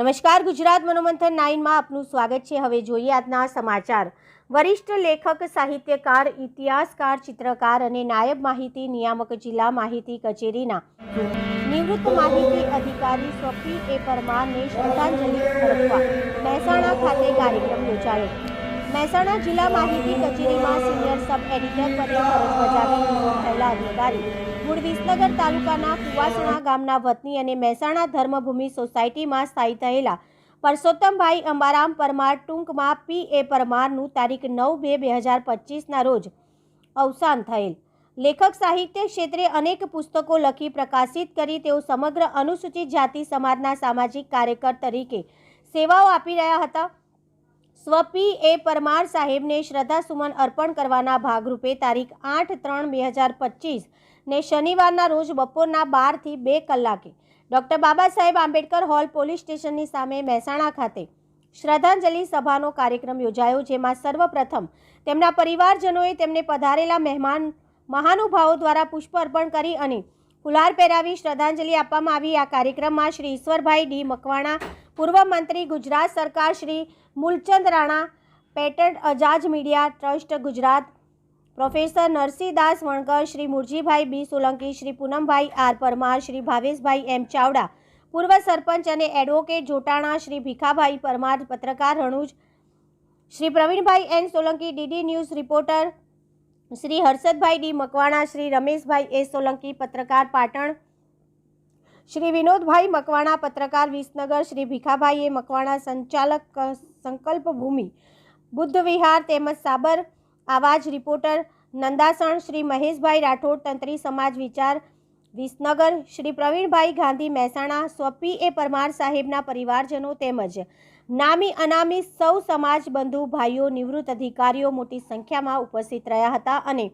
નમસ્કાર, ગુજરાત મનોમંથન નાઇનમાં આપનું સ્વાગત છે. હવે જોઈએ આજના સમાચાર. વરિષ્ઠ લેખક, સાહિત્યકાર, ઇતિહાસકાર, ચિત્રકાર અને નાયબ માહિતી નિયામક જિલ્લા માહિતી કચેરીના નિવૃત્ત માહિતી અધિકારી સ્વપી એ પરમારને શ્રદ્ધાંજલિ મહેસાણા ખાતે કાર્યક્રમ યોજાયો. મહેસાણા જિલ્લા માહિતી કચેરીમાં સિનિયર સબ એડિટર પદે ફરજ બજાવી નિવૃત્ત થયેલા અધિકારી મૂળ વિસનગર તાલુકાના કુવાસણા ગામના વતની અને મહેસાણા ધર્મભૂમિ સોસાયટીમાં સ્થાયી થયેલા પરસોત્તમભાઈ અંબારામ પરમાર ટૂંકમાં પી એ પરમારનું તારીખ નવ બે બે હજાર પચીસના રોજ અવસાન થયેલ. લેખક સાહિત્ય ક્ષેત્રે અનેક પુસ્તકો લખી પ્રકાશિત કરી તેઓ સમગ્ર અનુસૂચિત જાતિ સમાજના સામાજિક કાર્યકર તરીકે સેવાઓ આપી રહ્યા હતા. સ્વપી એ પરમાર સાહેબને શ્રદ્ધાસુમન અર્પણ કરવાના ભાગરૂપે તારીખ આઠ ત્રણ બે હજાર પચીસ ને શનિવારના રોજ બપોરના બારથી બે કલાકે doctor Baba Saheb Ambedkar hall police સ્ટેશનની સામે મહેસાણા ખાતે શ્રદ્ધાંજલિ સભાનો કાર્યક્રમ યોજાયો, જેમાં સર્વપ્રથમ તેમના પરિવારજનોએ તેમને પધારેલા મહેમાન મહાનુભાવો દ્વારા પુષ્પ અર્પણ કરી અને ફુલાર પહેરાવી શ્રદ્ધાંજલિ આપવામાં આવી. આ કાર્યક્રમમાં શ્રી ઈશ્વરભાઈ ડી મકવાણા પૂર્વ મંત્રી ગુજરાત સરકાર શ્રી મૂલચંદ રાણા, પેટન્ટ અજાજ media trust Gujarat, professor Narsinhdas Vankar, Shri Murjibhai B Solanki, Shri Poonambhai R Parmar, Shri Bhaveshbhai M Chavda, પૂર્વ સરપંચ અને એડવોકેટ જોટાણા, શ્રી ભીખાભાઈ પરમાર, પત્રકાર Ranuj, Shri Pravinbhai N Solanki, DD news reporter, Shri Harshadbhai D Makwana, Shri Rameshbhai A Solanki, પત્રકાર પાટણ શ્રી વિનોદભાઈ મકવાણા, પત્રકાર વિસનગર, શ્રી ભીખાભાઈએ મકવાણા સંચાલક સંકલ્પ ભૂમિ, બુદ્ધ વિહાર તેમજ Sabar Awaaz reporter, Nandasan Shri Maheshbhai Rathod, તંત્રી સમાજ વિચાર વિસનગર, શ્રી પ્રવીણભાઈ ગાંધી મહેસાણા, સ્વપી એ પરમાર સાહેબના પરિવારજનો તેમજ નામી અનામી સૌ સમાજ બંધુ ભાઈઓ નિવૃત્ત અધિકારીઓ મોટી સંખ્યામાં ઉપસ્થિત રહ્યા હતા અને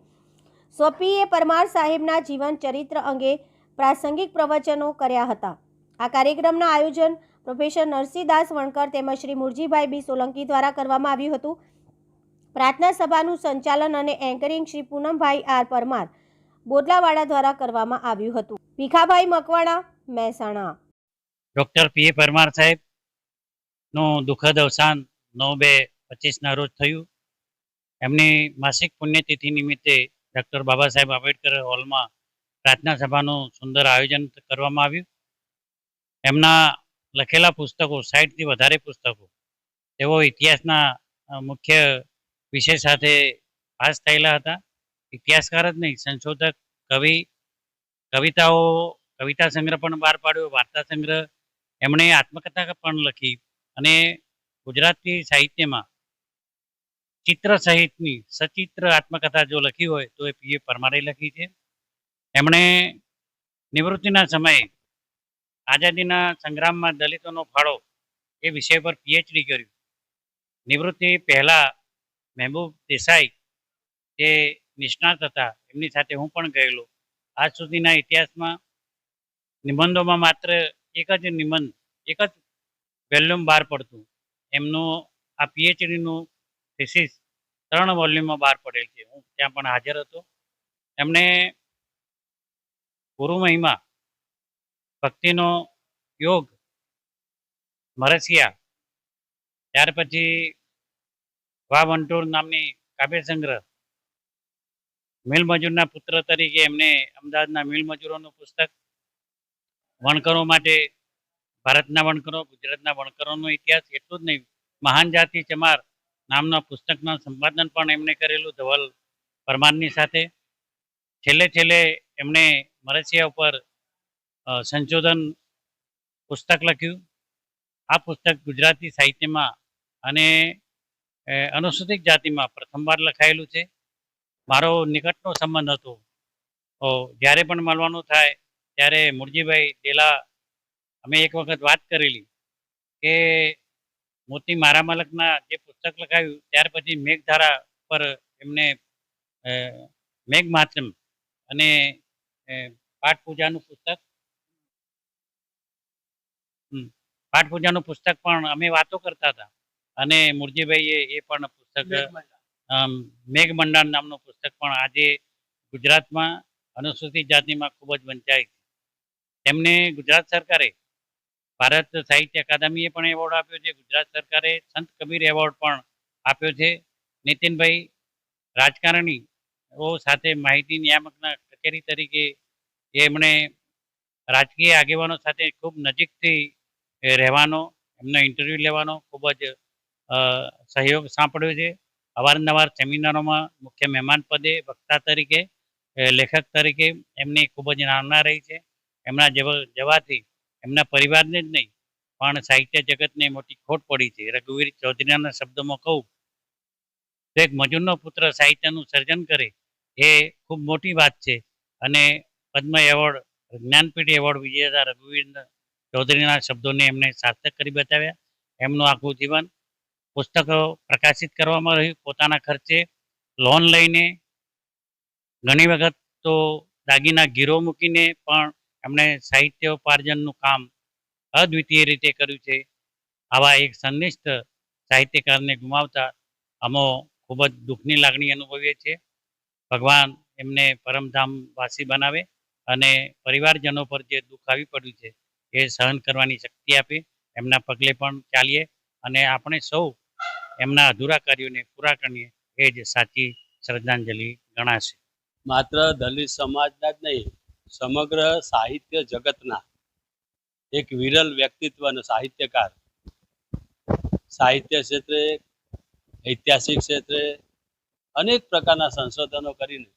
સ્વપીએ પરમાર સાહેબના જીવન ચરિત્ર અંગે પ્રાસંગિક પ્રવચનો કર્યા હતા. આ કાર્યક્રમના આયોજન પ્રોફેસર નરસિંહદાસ વણકર તેમજ શ્રી મુરજીભાઈ બી સોલંકી દ્વારા કરવામાં આવ્યું હતું. પ્રાર્થના સભાનું સંચાલન અને એન્કરિંગ શ્રી પૂનમભાઈ આર પરમાર બોદલાવાડા દ્વારા કરવામાં આવ્યું હતું. Bhikhabhai Makwana, Mehsana. Doctor P A Parmar સાહેબ, નું દુઃખદ અવસાન નવ બે પચીસના રોજ થયું. એમની માસિક પુણ્યતિથિ નિમિત્તે ડૉક્ટર બાબા સાહેબ આંબેડકર હોલમાં પ્રાર્થના સભાનું સુંદર આયોજન કરવામાં આવ્યું. એમના લખેલા પુસ્તકો સાઠથી વધારે પુસ્તકો, તેઓ ઇતિહાસના મુખ્ય વિષય સાથે પાસ થયેલા હતા. ઇતિહાસકાર જ નહીં, સંશોધક, કવિ, કવિતાઓ, કવિતા સંગ્રહ પણ બહાર પાડ્યો, વાર્તા સંગ્રહ. એમણે આત્મકથા પણ લખી અને ગુજરાતી સાહિત્યમાં ચિત્ર સહિતની સચિત્ર આત્મકથા જો લખી હોય તો એ પીએ પરમારે લખી છે. એમણે નિવૃત્તિના સમયે આઝાદીના સંગ્રામમાં દલિતોનો ફાળો એ વિષય પર પીએચડી કર્યું. નિવૃત્તિ પહેલાં મહેબૂબ દેસાઈ જે નિષ્ણાત હતા. એમની સાથે હું પણ ગયેલો. આજ સુધીના ઇતિહાસમાં નિબંધોમાં માત્ર એક જ નિબંધ, એક જ વેલ્યુમ બહાર પડતું. એમનું આ પીએચડીનું થીસીસ ત્રણ વોલ્યુમમાં બહાર પડેલ છે. હું ત્યાં પણ હાજર હતો. એમણે ગુરુ મહિમા ભક્તિનો યોગ મરસિયા ત્યાર પછી વા નામની કાવ્ય સંગ્રહ. પુત્ર તરીકે એમને અમદાવાદના મિલ પુસ્તક વણકરો માટે, ભારતના વણકરો, ગુજરાતના વણકરોનો ઇતિહાસ એટલું જ નહીં, મહાન જાતિ ચમાર નામના પુસ્તકના સંપાદન પણ એમણે કરેલું ધવલ પરમારની સાથે. છેલ્લે છેલ્લે એમણે મરસિયા ઉપર સંશોધન પુસ્તક લખ્યું. આ પુસ્તક ગુજરાતી સાહિત્યમાં અને અનુસૂચિત જાતિમાં પ્રથમવાર લખાયેલું છે. મારો નિકટનો સંબંધ હતો. જ્યારે પણ મળવાનું થાય, ત્યારે મુરજીભાઈ ડેલા અમે એક વખત વાત કરેલી કે મોતી મારા મલકના જે પુસ્તક લખાયું, ત્યાર પછી મેઘધારા પર એમને મેઘ માતમ અને પાઠ પૂજાનું પુસ્તક. પાઠ પૂજાનું પુસ્તક પણ અમે વાતો કરતા હતા. અને મુરજીભાઈએ એ પણ પુસ્તક અમ, નામનું પુસ્તક પણ આજે ગુજરાતમાં અનુસૂચિત જાતિમાં ખૂબ જ વંચાય તેમને ગુજરાત સરકારે ભારત સાહિત્ય અકાદમીએ પણ એવોર્ડ આપ્યો છે. ગુજરાત સરકારે સંત કબીર એવોર્ડ પણ આપ્યો છે. નીતિનભાઈ રાજકારણીઓ સાથે માહિતી નિયામકના કચેરી તરીકે એમણે રાજકીય આગેવાનો સાથે ખૂબ નજીકથી રહેવાનો, એમનો ઇન્ટરવ્યૂ લેવાનો, ખૂબ જ સહયોગ સાંપડ્યો છે. અવારનવાર સેમિનારોમાં મુખ્ય મહેમાન પદે વક્તા તરીકે લેખક તરીકે એમની ખૂબ જ નામના રહી છે. એમના જવાથી એમના પરિવારને જ નહીં, પણ સાહિત્ય જગતને મોટી ખોટ પડી છે. રઘુવીર ચૌધરીના શબ્દોમાં કહું તો એક મજૂરનો પુત્ર સાહિત્યનું સર્જન કરે, એ ખૂબ મોટી વાત છે. અને પદ્મ એવોર્ડ, જ્ઞાનપીઠ એવોર્ડ વિજેતા રઘુવીર ચૌધરીના શબ્દોને એમને સાર્થક કરી બતાવ્યા. એમનું આખું જીવન પુસ્તકો પ્રકાશિત કરવામાં રહ્યું. પોતાના ખર્ચે લોન લઈને ઘણી વખત તો દાગીના ગીરો મૂકીને પણ એમણે સાહિત્ય ઉપાર્જનનું કામ અદ્વિતીય રીતે કર્યું છે. આવા એક સંનિષ્ઠ સાહિત્યકારને ગુમાવતા અમો ખૂબ જ દુઃખની લાગણી અનુભવીએ છીએ. ભગવાન એમને પરમધામ વાસી બનાવે અને પરિવારજનો પર જે દુઃખ આવી પડ્યું છે, એ સહન કરવાની શક્તિ આપે, એમના પગલે પણ ચાલીએ અને આપણે સૌ એમના અધૂરા કાર્યોને પૂરા કરીએ, એ જ સાચી શ્રદ્ધાંજલિ ગણાશે. માત્ર દલિત સમાજના જ નહીં, સમગ્ર સાહિત્ય જગતના એક વિરલ વ્યક્તિત્વ અને સાહિત્યકાર. સાહિત્ય ક્ષેત્રે, ઐતિહાસિક ક્ષેત્રે અનેક પ્રકારના સંશોધનો કરીને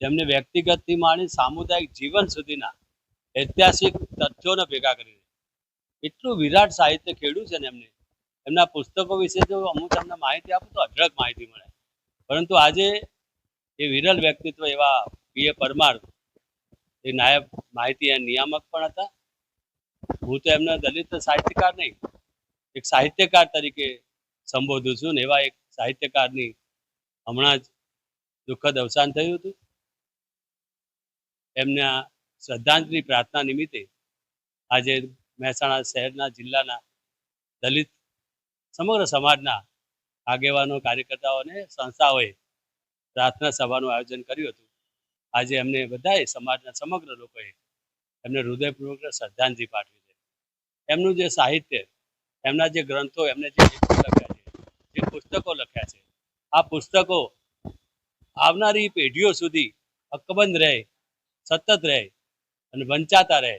જેમને વ્યક્તિગતથી માંડી સામુદાયિક જીવન સુધીના ઐતિહાસિક તથ્યોને ભેગા કરીને એટલું વિરાટ સાહિત્ય ખેડ્યું છે ને એમને. એમના પુસ્તકો વિશે જો અમુક તમને માહિતી આપું તો અઢળક માહિતી મળે. પરંતુ આજે એ વિરલ વ્યક્તિત્વ એવા પી એ પરમાર એ નાયબ માહિતી નિયામક પણ હતા. હું તો એમને દલિત સાહિત્યકાર નહીં, એક સાહિત્યકાર તરીકે સંબોધું છું ને એવા એક સાહિત્યકારની હમણાં જ દુઃખદ અવસાન થયું હતું. એમના શ્રદ્ધાંજલિ પ્રાર્થના નિમિત્તે આજે મહેસાણા શહેરના જિલ્લાના દલિત સમગ્ર સમાજના આગેવાનો, કાર્યકર્તાઓ અને સંસ્થાઓએ પ્રાર્થના સભાનું આયોજન કર્યું હતું. આજે એમને બધાએ સમાજના સમગ્ર લોકોએ એમને હૃદયપૂર્વક શ્રદ્ધાંજલિ પાઠવી છે. એમનું જે સાહિત્ય, એમના જે ગ્રંથો, એમને જે લેખો લખ્યા છે, જે પુસ્તકો લખ્યા છે, આ પુસ્તકો આવનારી પેઢીઓ સુધી અકબંધ રહે સતત રહે અને વંચાતા રહે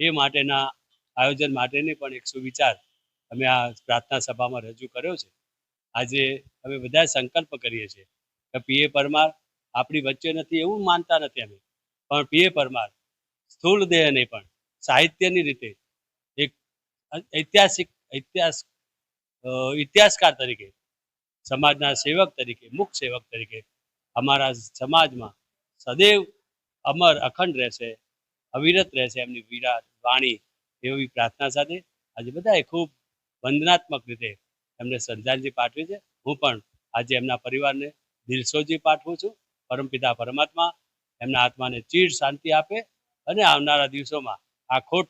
એ માટેના આયોજન માટેની પણ એક સુવિચાર અમે આ પ્રાર્થના સભામાં રજૂ કર્યો છે. આજે અમે બધા સંકલ્પ કરીએ છીએ કે પીએ પરમાર આપણી વચ્ચે નથી એવું માનતા નથી અમે, પણ પીએ પરમાર સ્થૂળ દેહ નહીં પણ સાહિત્યની રીતે એક ઐતિહાસિક ઇતિહાસ ઇતિહાસકાર તરીકે, સમાજના સેવક તરીકે, મુખ સેવક તરીકે અમારા સમાજમાં સદૈવ અમર અખંડ રહેશે, અવિરત રહેશે એમની વિરાટ વાણી એવી પ્રાર્થના સાથે આજે બધાએ ખૂબ વંદનાત્મક રીતે એમને શ્રદ્ધાંજલિ પાઠવી છે. હું પણ આજે એમના પરિવારને દિલસોજી પાઠવું છું. પરમપિતા પરમાત્મા એમના આત્માને ચીર શાંતિ આપે અને આવનારા દિવસોમાં આ ખોટ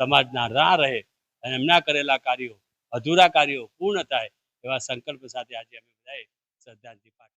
સમાજના રાહ રહે અને એમના કરેલા કાર્યો, અધૂરા કાર્યો પૂર્ણ થાય એવા સંકલ્પ સાથે આજે અમે બધાએ શ્રદ્ધાંજલિ પાઠવી